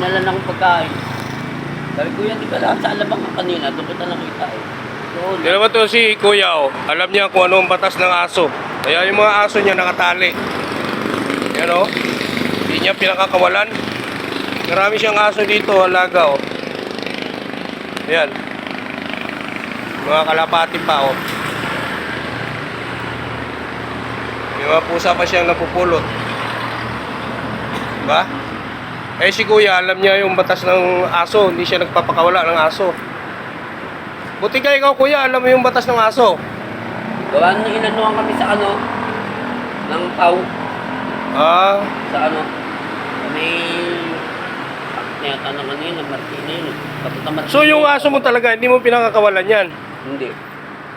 Nalan akong pagkain. Sabi, kuya, di ba lahat sa alabang ka kanina? Doon kita nakita eh. Doon. Yan naman to si Kuya, oh. alam niya kung ano ang batas ng aso. Kaya yung mga aso niya nakatali. Yan oh. Hindi niya pinakakawalan. Marami siyang aso dito, alaga oh. Yan. Mga kalapati pa oh. May mga pusa pa siyang napupulot. Diba? Eh si Kuya, alam niya yung batas ng aso. Hindi siya nagpapakawala ng aso. Buti ka ikaw kuya, alam mo yung batas ng aso. Gawa nung inanuhan kami sa ano, ng pau, Ah, sa ano, may yata ng ano yun, ng yun. Kapunta Martina. so yung aso mo talaga, hindi mo pinakakawalan yan. Hindi.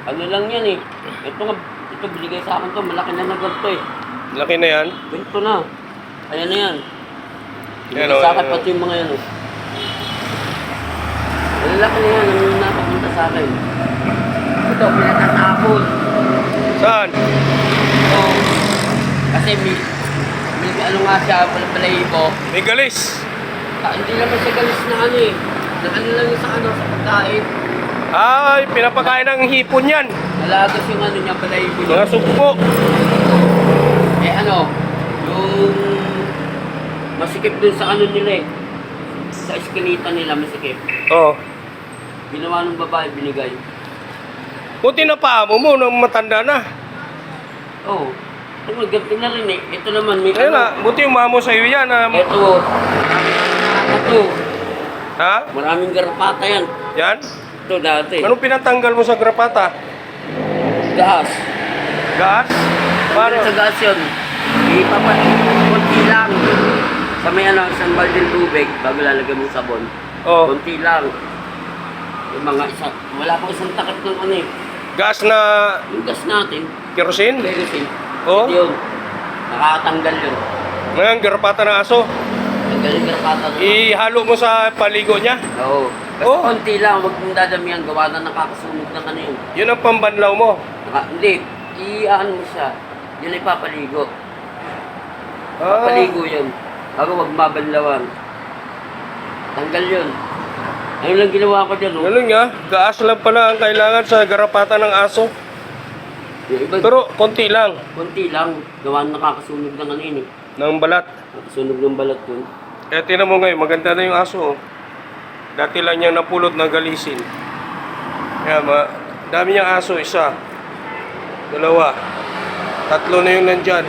Ano lang yan eh. Ito nga, ito binigay sa akin to, malaki na na ganito eh. Laki na yan. Ganito na. Ayan na yan. Oh, sa akin pati yung mga yan oh. Malalaki na yan, ang napapunta sa akin. Ito, pinatatapon. Saan? Ito, kasi may, may ano nga siya, pala-palayibo. May galis. Ah, hindi naman siya galis na ano eh. Na ano lang yung sa ano, sa pagkain. Ay, pinapakain ng hipon yan. Nalagas yung ano niya, palayibo niya. Mga sugpo. Eh ano, masikip dun sa ano nila eh. Sa eskinita nila masikip. Oh. Ginawa ng babae, binigay. Buti na paamo mo nung matanda na. Oo. Oh, ano, ganito na rin eh. Ito naman, may Ayun na, buti yung mamo sa'yo yan. ah. Ito. Ito. ha? Maraming garapata yan. Yan? Ito dati. Anong pinatanggal mo sa grapata? Gas. Gas? Para Paano? sa gas yun. Ipapat. Kunti lang. Sa may ano, isang balding tubig, bago lalagyan mo sabon. Oh. Kunti lang. Yung mga isa, wala pang isang takip ng ano eh. Gas na Yung gas natin, kerosene? kerosene. Oh. Ito yun. Nakatanggal yun. Ngayon, grapata ng aso. Tanggal yung garapata doon. Ihalo mo sa paligo niya. Oo. Kasi Oh. konti lang, huwag mong dadamihan, gawa na nakakasunog ng ano yun. Yun ang pambanlaw mo. Naka, hindi, i-ano mo siya. Yun ay papaligo. Ah, Papaligo yun. Bago wag mabanlawan. Tanggal yun. Ano lang ginawa ko dyan, oh. ganun nga. Gaas lang pala ang kailangan sa garapata ng aso. Yung iba, Pero konti lang konti lang. Gawa na nakakasunog ng ano yun, eh. ng balat. Nakasunog ng balat yun. Kaya tinan mo ngayon, maganda na yung aso. oh. Dati lang niya napulot na galisin. Kaya ma, dami niyang aso, isa, dalawa, tatlo na yung nandyan.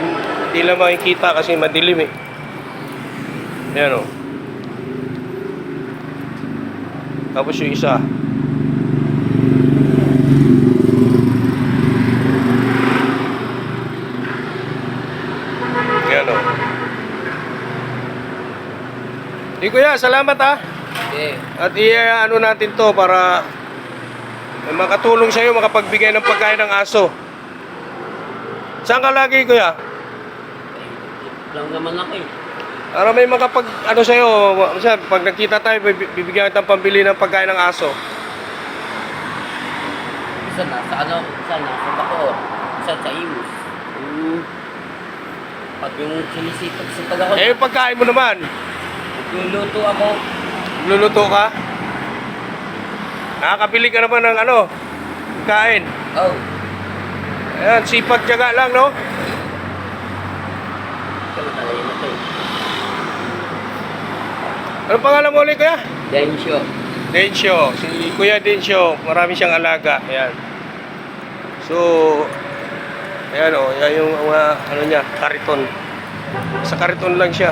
Hindi lang makikita kasi madilim eh. Ayan o. Tapos yung isa. Ayan o. Di kuya, salamat ha. Okay. At i-ano natin to para makatulong sa iyo makapagbigay ng pagkain ng aso. Saan ka lagi kuya? Lang naman ako, eh. Para may makapag ano sa iyo, kasi pag nakita tayo bib- bibigyan kita ng pambili ng pagkain ng aso. Isa na, sa ano, isa na, sa Bacoor. Isa sa Imus. Hmm. Pag yung sinisipag sa taga ko, Eh yung pagkain mo naman, nagluluto ako. luluto ka. Nakakabili ka naman ng ano, kain. Oh, Ayan, sipag tiyaga lang, no? ito talaga na to, eh. Ano pangalan mo ulit, kuya? Densyo. Densyo, si Kuya Densyo, marami siyang alaga. Ayan. So, ayan o, yan yung mga, ano niya, kariton. Sa kariton lang siya.